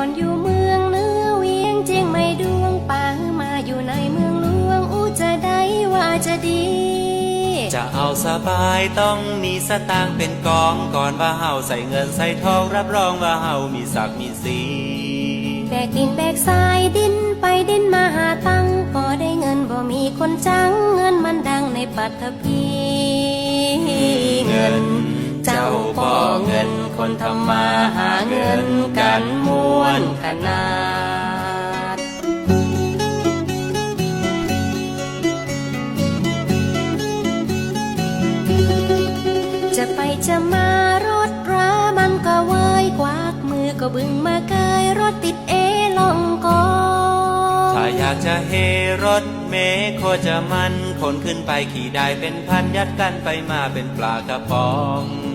่อนอยู่เมืองเนื้อเวียงจริงไม่ดวงปางมาอยู่ในเมืองหลวงอู้จะได้ว่าจะดี จะเอาสบายต้องมีสตางค์เป็นกองก่อนว่าเฮาใส่เงินใส่ทองรับรองว่าเฮามีศักดิ์มีสีแบกดินแบกทรายดินไปดินมาหาตังก็ได้เงินบ่มีคนจังเงินมันดังในปัตภีเงิน เจ้าก็เงินคนทำมาหา นกันม้วนขนาด จะไปจะมารถรามันก็เว้ยกวากมือก็บึงมาเกยรถติดเอลองกอถ้าอยากจะเฮรถเมโคจะมันคนขึ้นไปขี่ได้เป็นพันยัดกันไปมาเป็นปลากระป๋อง